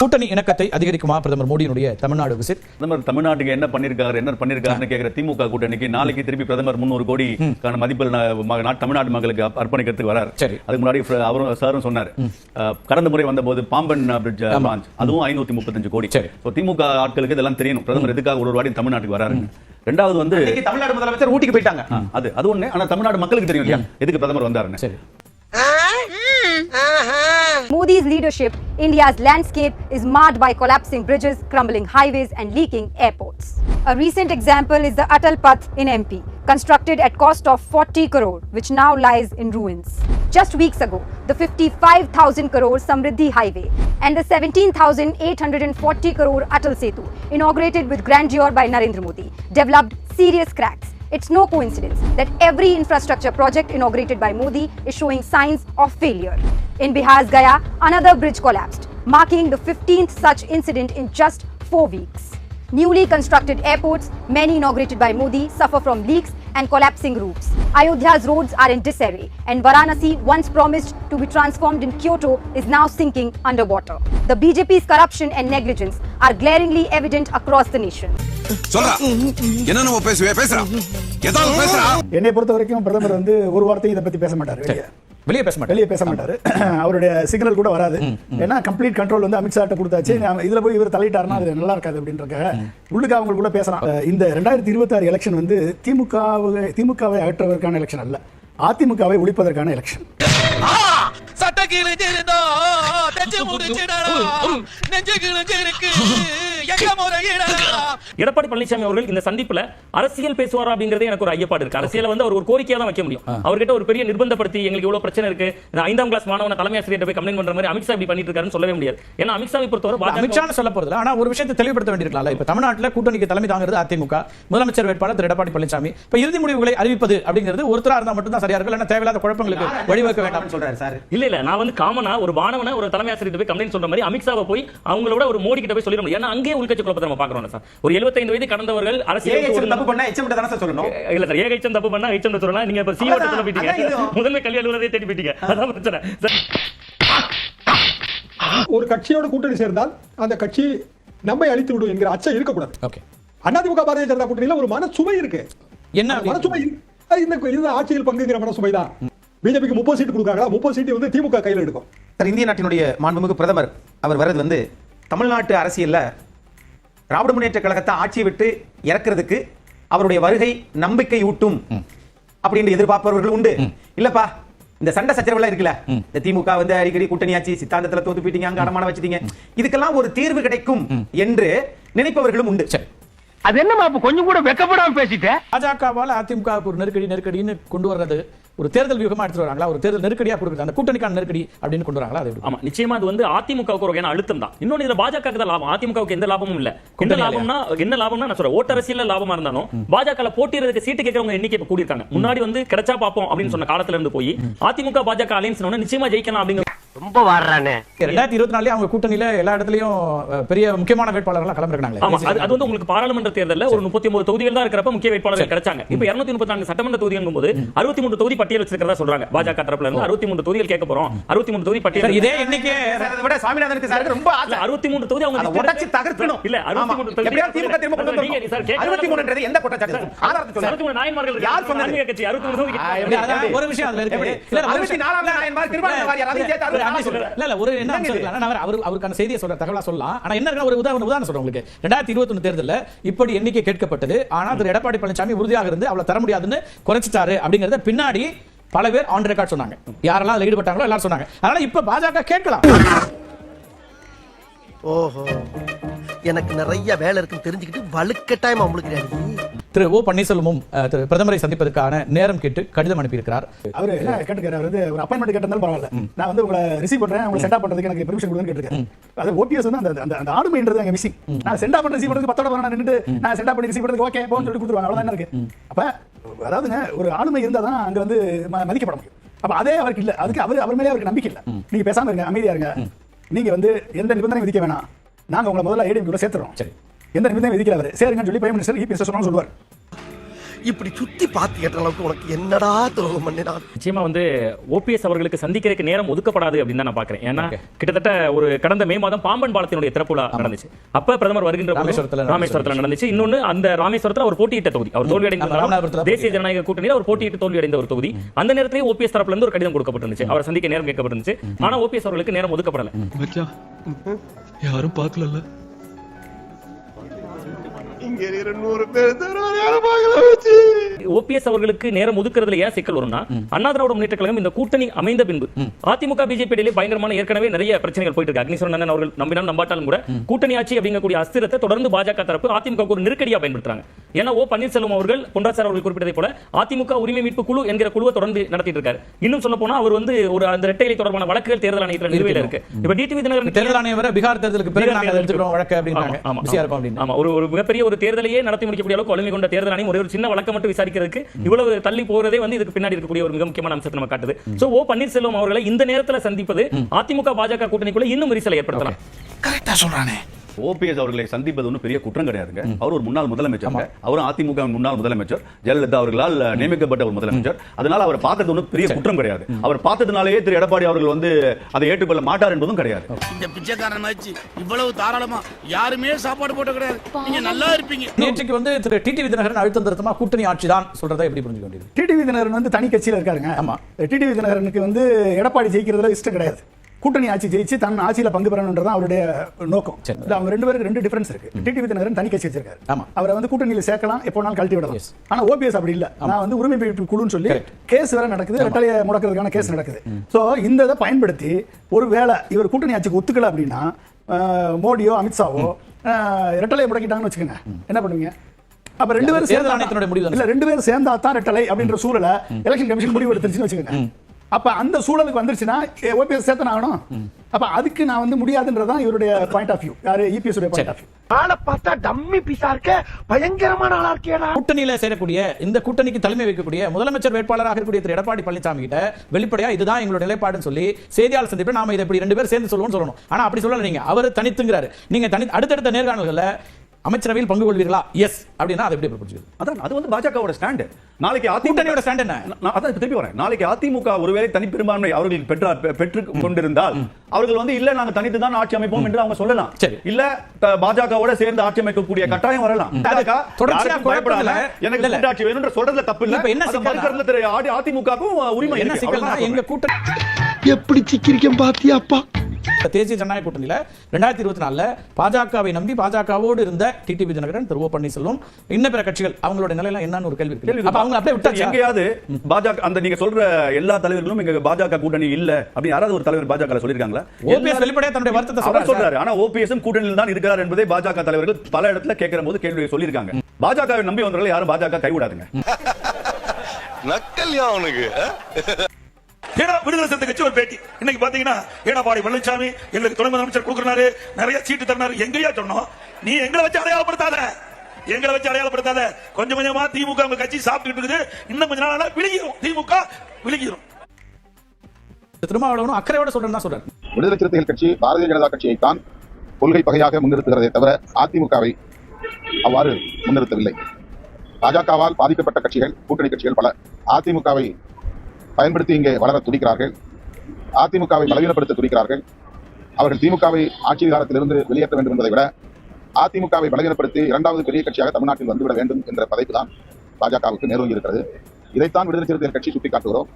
கூட்டணி இணக்கத்தை அதிகரிக்குமா? பிரதமர் மோடியினுடைய தமிழ்நாடு விசிட் பிரதமர் தமிழ்நாட்டுக்கு என்ன பண்ணிருக்காரு என்ன பண்ணிருக்காருன்னு கேக்குற திமுக கூட்டணிக்கு நாளைக்கு திருப்பி பிரதமர் முன்னூறு கோடி மதிப்பில் தமிழ்நாடு மக்களுக்கு அர்ப்ப- அர்ப்பணிக்கிறதுக்கு வராரு. சரி. அதுக்கு முன்னாடி அவரும் சாரும் சொன்னாரு. கடந்த முறை வந்தபோது பாம்பன் பிரிட்ஜ் அதுவும் ஐநூத்தி முப்பத்தஞ்சு கோடி. சரி. திமுக ஆட்களுக்கு இதெல்லாம் தெரியணும். பிரதமர் எதுக்காக ஒரு வாட்டி தமிழ்நாட்டுக்கு வராரு ரெண்டாவது வந்து தமிழ்நாடு முதலமைச்சர் ஊட்டிக்கு போயிட்டாங்க. அது அது ஒண்ணு. ஆனா தமிழ்நாடு மக்களுக்கு தெரியும் இல்லையா? எதுக்கு பிரதமர் வந்தாருன்னு. சரி Modi's leadership, India's landscape is marred by collapsing bridges, crumbling highways, and leaking airports. A recent example is the Atal Path in MP, constructed at cost of 40 crore, which now lies in ruins. Just weeks ago, the 55,000 crore Samriddhi Highway and the 17,840 crore Atal Setu, inaugurated with grandeur by Narendra Modi, developed serious cracks. It's no coincidence that every infrastructure project inaugurated by Modi is showing signs of failure. In Bihar's Gaya, another bridge collapsed, marking the 15th such incident in just four weeks. Newly constructed airports, many inaugurated by Modi, suffer from leaks and collapsing roofs. Ayodhya's roads are in disarray, and Varanasi, once promised to be transformed in Kyoto, is now sinking underwater. The BJP's corruption and negligence are glaringly evident across the nation. சொல்றா. என்ன நம்ம பேசுவே பேசுறா ஏதாவது பேசுறா? என்னை பொறுத்த வரைக்கும் பிரதமர் வந்து ஒரு வார்த்தையும் இதை பத்தி பேச மாட்டார். வெளியே வெளியே பேச மாட்டேன் வெளியே பேச மாட்டாரு. அவருடைய சிக்னல் கூட வராது. ஏன்னா கம்ப்ளீட் கண்ட்ரோல் வந்து அமித்ஷா கிட்ட கொடுத்தாச்சு. இதுல போய் இவர் தலையிட்டாருன்னா அது நல்லா இருக்காது அப்படின்றக்க உள்ளுக்கு அவங்க கூட பேசலாம். இந்த ரெண்டாயிரத்தி இருபத்தி ஆறு எலெக்ஷன் வந்து திமுகவை திமுகவை அகற்றுவதற்கான எலெக்ஷன் அல்ல. அதிமுகவை ஒழிப்பதற்கான எலெக்ஷன் சட்ட கிழிஞ்சிருந்தோ தச்சு முடிச்சிடடா நெஞ்சு கிழிஞ்சிருக்கு எடப்பாடி பழனிசாமி அவர்கள் இந்த சந்திப்புல அரசியல் பேசுவாரா அப்படிங்கறதே எனக்கு ஒரு ஐயப்பாடு இருக்கு. அரசியல வந்து அவர் ஒரு கோரிக்கையா தான் வைக்க முடியும். அவர்கிட்ட ஒரு பெரிய நிர்பந்தப்படுத்தி எங்களுக்கு இவ்வளவு பிரச்சனை இருக்கு. ஐந்தாம் கிளாஸ் மாணவன தலைமை ஆசிரியர் போய் கம்ப்ளைண்ட் பண்ற மாதிரி அமித்ஷா இப்படி பண்ணிட்டு இருக்காருன்னு சொல்லவே முடியாது. ஏன்னா அமித்ஷாவை பொறுத்தவரை அமித்ஷான்னு சொல்ல போறது ஆனா ஒரு விஷயத்தை தெளிவுபடுத்த வேண்டியிருக்கலாம்ல. இப்ப தமிழ்நாட்டுல கூட்டணிக்கு தலைமை தாங்கிறது அதிமுக முதலமைச்சர் வேட்பாளர் திரு எடப்பாடி பழனிசாமி. இப்ப இறுதி முடிவுகளை அறிவிப்பது அப்படிங்கிறது ஒருத்தரா இருந்தா மட்டும் தான் சரியா இருக்கும். இல்லைன்னா தேவையில்லாத குழப்பங்களுக்கு வழிவகுக்க வேண்டாம் சொல்றாரு சார். இல்ல இல்ல நான் வந்து காமனா ஒரு மாணவனை ஒரு தலைமை ஆசிரியர் போய் கம்ப்ளைண்ட் சொல்ற மாதிரி அமித்ஷாவை போய் அவங்களோட ஒரு மோடி கிட்ட போய் சொல்லிட முடியும். ஏன்னா அங்கேயே உள்கட்சி குழப்பத்தை நம்ம பாக்குறோம் சார். ஒரு 75 வயது கடந்தவர்கள் அரசியல் தப்பு பண்ணா எச்சம் தானே சார் சொல்லணும்? இல்ல சார் ஏகைச்சம் தப்பு பண்ணா ஐச்சம் சொல்லலாம். நீங்க இப்ப சிஓ போயிட்டீங்க. முதன்மை கல்வி அலுவலரை தேடி போயிட்டீங்க. அதான் பிரச்சனை. சார் ஒரு கட்சியோட கூட்டணி சேர்ந்தால் அந்த கட்சி நம்மை அழித்து விடும் என்கிற அச்சம் இருக்கக்கூடாது. ஓகே. அதிமுக பாரதிய ஜனதா கூட்டணியில ஒரு மன சுமை இருக்கு. என்ன மனசுமை இந்த ஆட்சியில் பங்குங்கிற மனசுமை தான் பிஜேபிக்கு முப்பது சீட்டு கொடுக்காங்களா முப்பது சீட்டு வந்து திமுக கையில் எடுக்கும். சார் இந்திய நாட்டினுடைய மாண்புமிகு பிரதமர் அவர் வர்றது வந்து தமிழ்நாட்டு அரசியல்ல திராவிட முன்னேற்ற கழகத்தை ஆட்சியை விட்டு இறக்குறதுக்கு அவருடைய வருகை நம்பிக்கை ஊட்டும் அப்படின்னு எதிர்பார்ப்பவர்கள் உண்டு. இல்லப்பா இந்த சண்டை சச்சரவுலாம் இருக்குல்ல? இந்த திமுக வந்து அடிக்கடி கூட்டணி ஆச்சு சித்தாந்தத்துல தோத்து போயிட்டீங்க அங்க அடமான வச்சிட்டீங்க. இதுக்கெல்லாம் ஒரு தீர்வு கிடைக்கும் என்று நினைப்பவர்களும் உண்டு. சரி. அது என்னமா அப்ப கொஞ்சம் கூட வெக்கப்படாம பேசிட்ட? பாஜகவால அதிமுக ஒரு நெருக்கடி நெருக்கடின்னு கொண்டு வர்றது ஒரு தேர்தல் வியூகமா எடுத்துட்டு வராங்களா? ஒரு தேர்தல் நெருக்கடியா கொடுக்குறது அந்த கூட்டணிக்கான நெருக்கடி அப்படின்னு கொண்டு வராங்களா? அது? ஆமா நிச்சயமா அது வந்து அதிமுகவுக்கு ஒரு அழுத்தம் தான். இன்னொன்னு இதுல பாஜக தான் லாபம். அதிமுகவுக்கு எந்த லாபமும் இல்ல. கூட்டணி லாபம்னா என்ன லாபம்னா நான் சொல்றேன் ஓட்டரசியல்ல லாபமா இருந்தாலும் பாஜக போட்டியிறதுக்கு சீட்டு கேட்கறவங்க எண்ணிக்கை கூடியிருக்காங்க. முன்னாடி வந்து கிடைச்சா பாப்போம் அப்படின்னு சொன்ன காலத்துல இருந்து போய் அதிமுக பாஜக அலையன்ஸ் நிச்சயமா ஜெயிக்கலாம் அப்படிங்கிற ரொம்ப வாடுறானே ரெண்டாயிரத்தி இருபத்தி நாலுலயே அவங்க கூட்டணியில எல்லா இடத்துலயும் பெரிய முக்கியமான வேட்பாளர்கள்லாம் ஆமா களமிறங்கினாங்களே அது வந்து உங்களுக்கு பாராளுமன்ற தேர்தல்ல ஒரு முப்பத்தி ஒன்பது தொகுதிகள் தான் இருக்கிறப்ப முக்கிய வேட்பாளர்கள் கிடைச்சாங்க இப்ப இருநூத்தி முப்பத்தி நான்கு சட்டமன்ற தொகுதிகள் போது அறுபத்தி மூணு தொகுதி பட்டியல் வச்சிருக்கிறதா சொல்றாங்க பாஜக தரப்புல இருந்து அறுபத்தி மூணு தொகுதிகள் கேட்க போறோம் அறுபத்தி மூணு தொகுதி பட்டியல் இதே அதை விட சாமிநாதனுக்கு சார் ரொம்ப ஆசை 63 தொகுதி அவங்க உடைச்சு தகர்க்கணும். இல்ல, 63 ஆமா. தொகுதி- எப்படியாவது திமுக திரும்ப கொண்டு. சார் கேட்கறது- 63 எந்த ஆதாரத்தை சொல்லுங்க. 63 நாயன்மார்கள். யார் சொன்னது? ஆன்மீக கட்சி 64 தொகுதி ஆ, எப்படி? இல்ல, அதான் ஒரு விஷயம் அதுல இருக்கு. அறுபத்தி. நாலாவது நாயன்மார் அதையும் ஒரு. இல்ல, இல்ல, என்ன அவர் அவர் அவருக்கான செய்தியை சொல்ற தகவலா சொல்லலாம். ஆனா என்ன ஒரு உதாரணம் உதாரணம் சொல்றேன் உங்களுக்கு. ரெண்டாயிரத்தி இருபத்தி தேர்தல்ல இப்படி எண்ணிக்கை கேட்கப்பட்டது. ஆனா திரு எடப்பாடி பழனிசாமி உறுதியாக இருந்து அவ்வளவு தர முடியாதுன்னு குறைச்சிட்டாரு அப்படிங்கறத பின்னாடி பல பேர் ஆன் ரெக்கார்ட் சொன்னாங்க. யாரெல்லாம் அதுல ஈடுபட்டாங்களோ எல்லாரும் சொன்னாங்க. அதனால இப்ப பாஜக கேட்கலாம். ஓஹோ. எனக்கு நிறைய வேலை இருக்குன்னு தெரிஞ்சுக்கிட்டு வலுக்கட்டாயமா உங்களுக்கு திரு ஓ பன்னீர்செல்வமும் திரு பிரதமரை சந்திப்பதற்கான நேரம் கேட்டு கடிதம் அனுப்பியிருக்கிறார். அவரு என்ன கேட்டுக்காரு அவர் வந்து ஒரு அப்பாயின்மெண்ட் கேட்டிருந்தாலும் பரவாயில்ல. நான் வந்து உங்களை ரிசீவ் பண்றேன் உங்களை சென்ட் பண்றதுக்கு எனக்கு பெர்மிஷன் கொடுங்கன்னு கேட்டிருக்காரு. அது ஓபிஎஸ் வந்து அந்த அந்த அந்த ஆளுமைன்றது அங்க மிஸ்ஸிங் நான் சென்ட் பண்ண ரிசீவ் பண்றதுக்கு பத்தோட நான் நின்னுட்டு நான் சென்ட் பண்ணி ரிசீவ் பண்றதுக்கு ஓகே போன்னு சொல்லி கொடுத்துருவாங்க. அவ்வளவுதான் இருக்கு. அப்ப அதாவதுங்க ஒரு ஆளுமை இருந்தா தான் அங்க வந்து மதிக்கப்பட முடியும். அப்ப அதே அவருக்கு இல்ல. அதுக்கு அவர் அவர் மேலே அவருக்கு நம்பிக்கை இல்ல. நீங்க பேசாம இருங்க அமைதியா இருங்க. நீங்க வந்து எந்த நிபந்தனை விதிக்க வேணாம். நாங்க உங்களை முதல்ல ஏடிஎம் கூட சேர்த்துறோம். சரி. எந்த விதிக்கல அவர் சேருங்கன்னு சொல்லி பிரைம் மினிஸ்டர் இபிஎஸ் சொன்னாலும் சொல்லுவார். இப்படி சுத்தி பார்த்து கேட்ட அளவுக்கு உனக்கு என்னடா துரோகம் பண்ணினான்? நிச்சயமா வந்து ஓபிஎஸ் அவர்களுக்கு சந்திக்கிறதுக்கு நேரம் ஒதுக்கப்படாது அப்படின்னு தான் நான் பாக்குறேன் ஏன்னா கிட்டத்தட்ட ஒரு கடந்த மே மாதம் பாம்பன் பாலத்தினுடைய திறப்பு விழா நடந்துச்சு. அப்ப பிரதமர் வருகின்ற போது ராமேஸ்வரத்துல நடந்துச்சு. ராமேஸ்வரத்துல நடந்துச்சு. இன்னொன்னு அந்த ராமேஸ்வரத்துல அவர் போட்டியிட்ட தொகுதி. அவர் தோல்வி அடைந்த தேசிய ஜனநாயக கூட்டணியில் அவர் போட்டியிட்டு தோல்வி அடைந்த ஒரு தொகுதி. அந்த நேரத்திலே ஓபிஎஸ் தரப்புல இருந்து ஒரு கடிதம் கொடுக்கப்பட்டிருந்துச்சு. அவரை சந்திக்க நேரம் கேட்கப்பட்டிருந்துச்சு. ஆனா ஓபிஎஸ் அவர்களுக்கு நேரம் ஒதுக்கப்படல. யாரும் பார்க்கல இங்க இருக்கிற நூறு பேர் ஓபிஎஸ் அவர்களுக்கு நேரம் ஒதுக்குறதுல ஏன் சிக்கல் வரும்னா அண்ணா திராவிட முன்னேற்ற கழகம் இந்த கூட்டணி அமைந்த பின்பு அதிமுக பிஜேபி இடையிலே பயங்கரமான ஏற்கனவே நிறைய பிரச்சனைகள் போயிட்டு இருக்கு. அக்னிஸ்வரன் அண்ணன் அவர்கள் நம்பினாலும் நம்பாட்டாலும் கூட கூட்டணி ஆட்சி அப்படிங்கக்கூடிய அஸ்திரத்தை தொடர்ந்து பாஜக தரப்பு அதிமுக ஒரு நெருக்கடியா பயன்படுத்துறாங்க. ஏன்னா ஓ பன்னீர்செல்வம் அவர்கள் பொன்ராசார் அவர்கள் குறிப்பிட்டதை போல அதிமுக உரிமை மீட்பு குழு என்கிற குழுவை தொடர்ந்து நடத்திட்டு இருக்காரு. இன்னும் சொல்ல போனா அவர் வந்து ஒரு அந்த இரட்டைலை தொடர்பான வழக்குகள் தேர்தல் ஆணையத்தில் நிலுவையில் இருக்கு. இப்ப டிடிவி தினகரன் தேர்தல் ஆணையம் பீகார் தேர்தலுக்கு பிறகு நாங்க வழக்கு அப்படின்னு ஆமா ஒரு ஒரு மிகப்பெரிய ஒரு தேர்தலையே நடத்தி முடிக்கக்கூடிய அளவுக்கு வலிமை கொண்ட தேர்தல் ஆணையம் ஒரே ஒரு சின்ன வழக்கம் மட்டும் விசாரிக்கிறதுக்கு இவ்வளவு தள்ளி போறதே வந்து இதுக்கு பின்னாடி இருக்கக்கூடிய ஒரு மிக முக்கியமான அம்சத்தை நம்ம காட்டுது. சோ ஓ பன்னீர்செல்வம் அவர்களை இந்த நேரத்துல சந்திப்பது அதிமுக பாஜக கூட்டணிக்குள்ள இன்னும் விரிசலை ஏற்படுத்தலாம். கரெக்டா சொல்றானே. ஓபிஎஸ் அவர்களை சந்திப்பது ஒன்றும் பெரிய குற்றம் கிடையாதுங்க. அவர் ஒரு முன்னாள் முதலமைச்சர் அவரும் அதிமுக முன்னாள் முதலமைச்சர். ஜெயலலிதா அவர்களால் நியமிக்கப்பட்ட ஒரு முதலமைச்சர். அதனால அவர் பார்த்தது ஒன்றும் பெரிய குற்றம் கிடையாது. அவர் பார்த்ததுனாலேயே திரு. எடப்பாடி அவர்கள் வந்து அதை ஏற்றுக்கொள்ள மாட்டார் என்பதும் கிடையாது. இந்த பிச்சைக்காரன் மாதிரி இவ்வளவு தாராளமா யாருமே சாப்பாடு போட்ட கிடையாது. நீங்க நல்லா இருப்பீங்க. நேற்றுக்கு வந்து திரு. டிடிவி தினகரன் அழுத்தம் திருத்தமா கூட்டணி ஆட்சி தான் சொல்றதை எப்படி புரிஞ்சுக்க வேண்டியது? டிடிவி தினகரன் வந்து தனி கட்சியில இருக்காருங்க. ஆமா. டிடிவி தினகரனுக்கு வந்து எடப்பாடி ஜெயிக்கிறதுல இஷ்டம் கிடையாது. கூட்டணி ஆட்சி ஜெயிச்சு தன் ஆட்சியில பங்கு பெறணுன்றதான் அவருடைய நோக்கம். இல்ல அவங்க ரெண்டு பேருக்கு ரெண்டு டிஃபரன்ஸ் இருக்கு. டிடிவி தினகரன் தனி கட்சி வச்சிருக்காரு. ஆமா. அவரை வந்து கூட்டணியில சேர்க்கலாம் எப்போ வேணாலும் கழட்டி விடலாம். ஆனா ஓபிஎஸ் அப்படி இல்ல. நான் வந்து உரிமை குழுன்னு சொல்லி. கேஸ் வேற நடக்குது ரெட்டலையை முடக்கிறதுக்கான கேஸ் நடக்குது. சோ இந்த இதை பயன்படுத்தி ஒரு வேளை இவர் கூட்டணி ஆட்சிக்கு ஒத்துக்கல அப்படின்னா மோடியோ அமித்ஷாவோ ரெட்டலையை முடக்கிட்டாங்கன்னு வச்சுக்கோங்க. என்ன பண்ணுவீங்க? அப்ப ரெண்டு பேரும் சேர்ந்தா முடிவு இல்ல ரெண்டு பேரும் சேர்ந்தா தான் ரெட்டலை அப்படின்ற சூழலை எலெக்ஷன் கமிஷன் முடிவு எடுத்துருச்சுன்னு வச்சுக்கோங்க. அப்ப அந்த சூழலுக்கு வந்துருச்சுன்னா ஓபிஎஸ் சேர்த்தன ஆகணும். அப்ப அதுக்கு நான் வந்து முடியாதுன்றதான் இவருடைய பாயிண்ட் ஆஃப் வியூ யாரு? இபிஎஸ் உடைய பாயிண்ட் ஆஃப் வியூ ஆளை பார்த்தா டம்மி பீஸா இருக்க பயங்கரமான ஆளா இருக்கேடா. கூட்டணியில சேரக்கூடிய இந்த கூட்டணிக்கு தலைமை வைக்கக்கூடிய முதலமைச்சர் வேட்பாளராக இருக்கக்கூடிய திரு எடப்பாடி பழனிசாமி கிட்ட வெளிப்படையா இதுதான் எங்களோட நிலைப்பாடுன்னு சொல்லி செய்தியாளர் சந்திப்பு நாம இதை இப்படி ரெண்டு பேரும் சேர்ந்து சொல்லுவோம்னு சொல்லணும். ஆனா அப்படி சொல்லல நீங்க. அவர் தனித்துங்கிறாரு. நீங்க தனி அடுத்தடுத்த நேர்காணல்கள்ல அமைச்சரவையில் பங்கு கொள்வீர்களா? எஸ் அப்படின்னா அதை எப்படி புரிஞ்சுக்கிறது? அதான் அது வந்து பாஜகவோட ஸ்டாண்ட் நாளைக்கு கூட்டணியோட stand என்ன? நான் அதான் திருப்பி வரேன். நாளைக்கு அதிமுக ஒருவேளை தனி பெரும்பான்மை அவர்களுக்கு பெற்றா பெ- பெற்று கொண்டிருந்தால் அவர்கள் வந்து இல்ல நாங்க தனித்து தான் ஆட்சி அமைப்போம் என்று அவங்க சொல்லலாம். சரி. இல்ல பாஜகவோட சேர்ந்து ஆட்சி அமைக்கக்கூடிய கட்டாயம் வரலாம். எனக்கு. கூட்டாட்சி வேணும்ன்ற சொல்றதுல தப்பு இல்ல. இப்ப என்ன அதை சிக்கல்னா- மறுக்கறதுல திரு ஆதி- அதிமுகவுக்கும் உரிமை என்ன அவ்வளவுதான் எங்க. கூட்டணி எப்படி சிக்கிரிக்கம் பாத்தியாப்பா தேசிய ஜனநாயக கூட்டணியில ரெண்டாயிரத்தி இருபத்தி நாலுல பாஜகவை நம்பி பாஜகவோடு இருந்த டிடிவி தினகரன் திரு ஓ பன்னீர்செல்வம் இன்ன பிற கட்சிகள் அவங்களோட நிலையில என்னன்னு ஒரு கேள்வி இருக்கு. அவங்க அப்படியே விட்டாச்சு. எங்கேயாவது பாஜக அந்த நீங்க சொல்ற எல்லா தலைவர்களும் இங்க பாஜக கூட்டணி இல்ல அப்படி யாராவது ஒரு தலைவர் பாஜக சொல்லிருக்காங்களா ஓபிஎஸ் வெளிப்படையா தன்னுடைய வருத்தத்தை சொல்றாரு. சொல்றாரு. ஆனா ஓபிஎஸ் கூட்டணியில் தான் இருக்கிறார் என்பதை பாஜக தலைவர்கள் பல இடத்துல கேட்கிற போது கேள்வி சொல்லியிருக்காங்க. பாஜகவை நம்பி வந்தவர்கள் யாரும் பாஜக கைவிடாதுங்க. நக்கல்யா அவனுக்கு. ஏன்னா விடுதலை சிறுத்தை கட்சி ஒரு பேட்டி. இன்னைக்கு பாத்தீங்கன்னா எடப்பாடி பழனிசாமி எங்களுக்கு துணை முதலமைச்சர் கொடுக்கறாரு நிறைய சீட்டு தரனாரு எங்கேயா சொன்னோம்? நீ எங்களை வச்சு அடையாளப்படுத்தாத. எங்களை வச்சு அடையாளப்படுத்தாத. கொஞ்சம் கொஞ்சமா திமுக உங்க கட்சி சாப்பிட்டுட்டு இருக்குது. இன்னும் கொஞ்ச நாள் விழுகிரும். திமுக விழுகிரும். திருமாவளவனும் அக்கறையோட சொல்றேன்னு தான் சொல்றாரு. விடுதலை சிறுத்தைகள் கட்சி பாரதிய ஜனதா கட்சியை தான் கொள்கை பகையாக முன்னிறுத்துகிறதே தவிர அதிமுகவை அவ்வாறு முன்னிறுத்தவில்லை. பாஜகவால் பாதிக்கப்பட்ட கட்சிகள் கூட்டணி கட்சிகள் பல. அதிமுகவை பயன்படுத்தி இங்கே வளர துடிக்கிறார்கள். அதிமுகவை பலவீனப்படுத்த துடிக்கிறார்கள். அவர்கள் திமுகவை ஆட்சி அதிகாரத்திலிருந்து வெளியேற்ற வேண்டும் என்பதை விட அதிமுகவை பலவீனப்படுத்தி இரண்டாவது பெரிய கட்சியாக தமிழ்நாட்டில் வந்துவிட வேண்டும் என்ற பதைப்பு தான் பாஜகவுக்கு மேலோங்கி இருக்கிறது. இதைத்தான் விடுதலை சிறுத்தைகள் கட்சி சுட்டிக்காட்டுகிறோம்.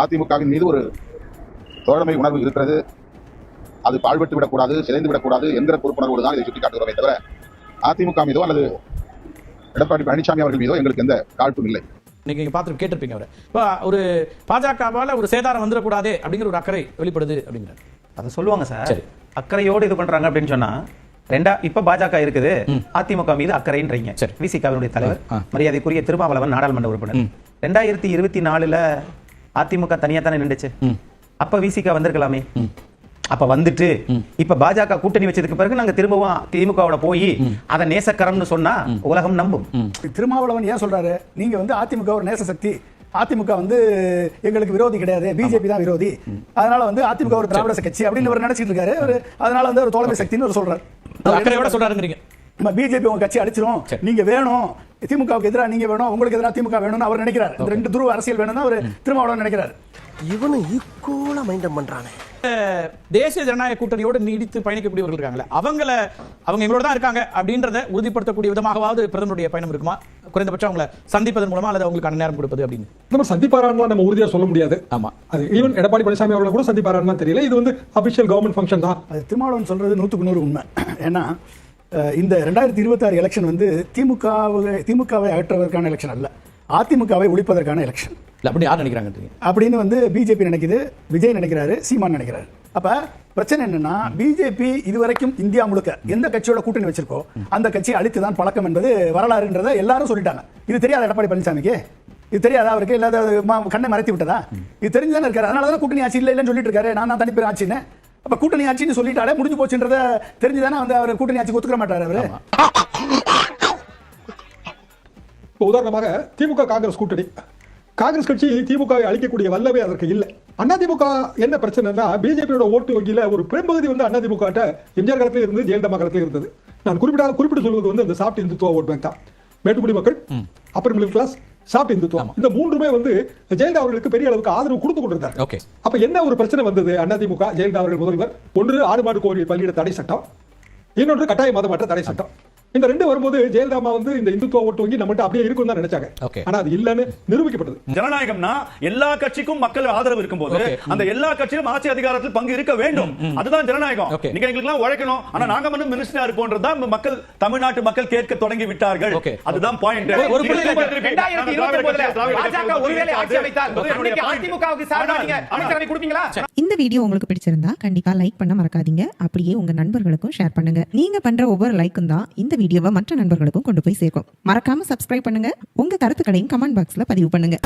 அதிமுகவின் மீது ஒரு தோழமை உணர்வு இருக்கிறது. அது பாழ்பட்டு விடக்கூடாது சிதைந்து விடக்கூடாது என்கிற பொறுப்புணர்வோடு தான் இதை சுட்டிக்காட்டுகிறோமே தவிர அதிமுக மீதோ அல்லது எடப்பாடி பழனிசாமி அவர்கள் மீதோ எங்களுக்கு எந்த காழ்ப்பும் இல்லை. நீங்க இங்க பார்த்து கேட்டிருப்பீங்க அவரை. இப்போ ஒரு பாஜகவால ஒரு சேதாரம் வந்துடக்கூடாது அப்படிங்கிற ஒரு அக்கறை வெளிப்படுது அப்படிங்கிறார். அதை சொல்லுவாங்க சார். சரி. அக்கறையோடு இது பண்றாங்க அப்படின்னு சொன்னா ரெண்டா இப்ப பாஜக இருக்குது. அதிமுக மீது அக்கறைன்றீங்க. சரி. விசிகாவினுடைய தலைவர். மரியாதைக்குரிய திருமாவளவன் நாடாளுமன்ற உறுப்பினர். ரெண்டாயிரத்தி இருபத்தி நாலுல அதிமுக தனியா தானே நின்றுச்சு அப்ப விசிகா வந்திருக்கலாமே. அப்ப வந்துட்டு இப்ப பாஜக கூட்டணி வச்சதுக்கு பிறகு நாங்க திரும்பவும் திமுகவோட போய் அதை நேசக்கரம்னு சொன்னா உலகம் நம்பும். திருமாவளவன் ஏன் சொல்றாரு? நீங்க வந்து அதிமுக ஒரு நேச சக்தி. அதிமுக வந்து எங்களுக்கு விரோதி கிடையாது. பிஜேபி தான் விரோதி. அதனால வந்து அதிமுக ஒரு திராவிட கட்சி அப்படின்னு அவர் நினைச்சிட்டு இருக்காரு. அவரு அதனால வந்து ஒரு தோழமை சக்தின்னு அவர் சொல்றாரு. அக்கறையோட சொல்றாருங்கிறீங்க. நம்ம பிஜேபி உங்க கட்சி அடிச்சிரும். நீங்க வேணும். திமுகவுக்கு எதிராக நீங்க வேணும். உங்களுக்கு எதிராக திமுக வேணும்னு அவர் நினைக்கிறார். இந்த ரெண்டு துருவ அரசியல் வேணும்னு அவர் திருமாவளவன் நினைக்கிறார். இவனும் ஈக்குவலா மைண்டம் பண்றானே. தேசிய ஜனநாயக கூட்டணியோடு நீடித்து பயணிக்கக்கூடியவர்கள் இருக்காங்களே அவங்கள அவங்க எங்களோட தான் இருக்காங்க அப்படின்றத உறுதிப்படுத்தக்கூடிய விதமாகவாவது பிரதமருடைய பயணம் இருக்குமா? குறைந்தபட்சம் அவங்கள சந்திப்பதன் மூலமா அல்லது அவங்களுக்கான நேரம் கொடுப்பது அப்படின்னு. நம்ம சந்திப்பாரான்னு நம்ம உறுதியா சொல்ல முடியாது. ஆமா. அது ஈவன் எடப்பாடி பழனிசாமி அவர்களை கூட சந்திப்பாரான்னு தெரியல. இது வந்து அபிஷியல் கவர்மெண்ட் ஃபங்க்ஷன் தான். அது திருமாவளவன் சொல்றது நூற்றுக்கு நூறு உண்மை. ஏன்னா இந்த ரெண்டாயிரத்தி இருபத்தாறு எலெக்ஷன் வந்து திமுகவை திமுகவை அகற்றுவதற்கான எலெக்ஷன் அல்ல. அதிமுகவை ஒழிப்பதற்கான எலெக்ஷன் இல்ல அப்படி யார் நினைக்கிறாங்க அப்படின்னு வந்து பிஜேபி நினைக்குது விஜய் நினைக்கிறாரு சீமான் நினைக்கிறாரு. அப்ப பிரச்சனை என்னன்னா பிஜேபி இதுவரைக்கும் இந்தியா முழுக்க எந்த கட்சியோட கூட்டணி வச்சிருக்கோ அந்த கட்சியை அழித்து தான் பழக்கம் என்பது வரலாறுன்றதை எல்லாரும் சொல்லிட்டாங்க. இது தெரியாத எடப்பாடி பழனிசாமிக்கு? இது தெரியாதா அவருக்கு? இல்லாத கண்ணை மறைத்து விட்டதா? இது தெரிஞ்சுதானே இருக்காரு. அதனால தான் கூட்டணி ஆட்சி இல்லை இல்லைன்னு சொல்லிட்டு இருக்காரு. நான் தான் தனிப்பெரும் ஆட்சின்னு. அப்ப கூட்டணி ஆட்சின்னு சொல்லிட்டாலே முடிஞ்சு போச்சுன்றத தெரிஞ்சுதானே வந்து அவர் கூட்டணி ஆட்சிக்கு ஒத்துக்க மாட்டாரு அவரு. இப்போ உதாரணமாக திமுக காங்கிரஸ் கூட்டணி. காங்கிரஸ் கட்சி திமுகவை அழிக்கக்கூடிய வல்லவே அதற்கு இல்லை. அதிமுக என்ன பிரச்சனைனா பிஜேபியோட ஓட்டு வங்கியில ஒரு பெரும்பகுதி வந்து அதிமுக ட்ட எம்ஜிஆர் காலத்துல இருந்து ஜெயலலிதா காலத்துல இருந்தது. நான் குறிப்பிடாத குறிப்பிட்டு சொல்வது வந்து அந்த சாப்பிட்டு இந்துத்துவ ஓட் பேங்க் தான். மேட்டுக்குடி மக்கள் அப்பர் மிடில் கிளாஸ் சாப்பிட்டு இந்துத்துவம். இந்த மூன்றுமே வந்து ஜெயலலிதா அவர்களுக்கு பெரிய அளவுக்கு ஆதரவு கொடுத்து கொண்டிருந்தார். ஓகே. அப்ப என்ன ஒரு பிரச்சனை வந்தது? அதிமுக ஜெயலலிதா அவர்கள் முதல்வர் ஒன்று ஆடு மாடு கோரி பள்ளியிட தடை சட்டம். இன்னொன்று கட்டாய மதமாற்ற தடை சட்டம். இந்த ரெண்டு வரும்போது ஜெயலலிதா அம்மா வந்து இந்த இந்துத்துவ ஓட்டு வங்கி நம்மகிட்ட அப்படியே இருக்கும்னு தான் நினைச்சாங்க. ஆனா அது இல்லன்னு நிரூபிக்கப்பட்டது. ஜனநாயகம்னா எல்லா கட்சிக்கும் மக்கள் ஆதரவு இருக்கும்போது. அந்த எல்லா கட்சியிலும் ஆட்சி அதிகாரத்தில் பங்கு இருக்க வேண்டும். அதுதான் ஜனநாயகம். நீங்க எங்களுக்கு எல்லாம் உழைக்கணும். ஆனா நாங்க மட்டும் மினிஸ்டரா இருப்போம்ன்றதுதான் மக்கள் தமிழ்நாட்டு மக்கள் கேட்க தொடங்கி விட்டார்கள். அதுதான் பாயிண்ட் ஒரு- இந்த வீடியோ உங்களுக்கு பிடிச்சிருந்தா கண்டிப்பா லைக் பண்ண மறக்காதீங்க. அப்படியே உங்க நண்பர்களுக்கும் ஷேர் பண்ணுங்க. நீங்க பண்ற ஒவ்வொரு லைக்கும் தான் இந்த வீடியோவை மற்ற நண்பர்களுக்கும் கொண்டு போய் சேர்க்கும். மறக்காம சப்ஸ்கிரைப் பண்ணுங்க. உங்க கருத்துக்களையும் கமெண்ட் பாக்ஸ்ல பதிவு பண்ணுங்க.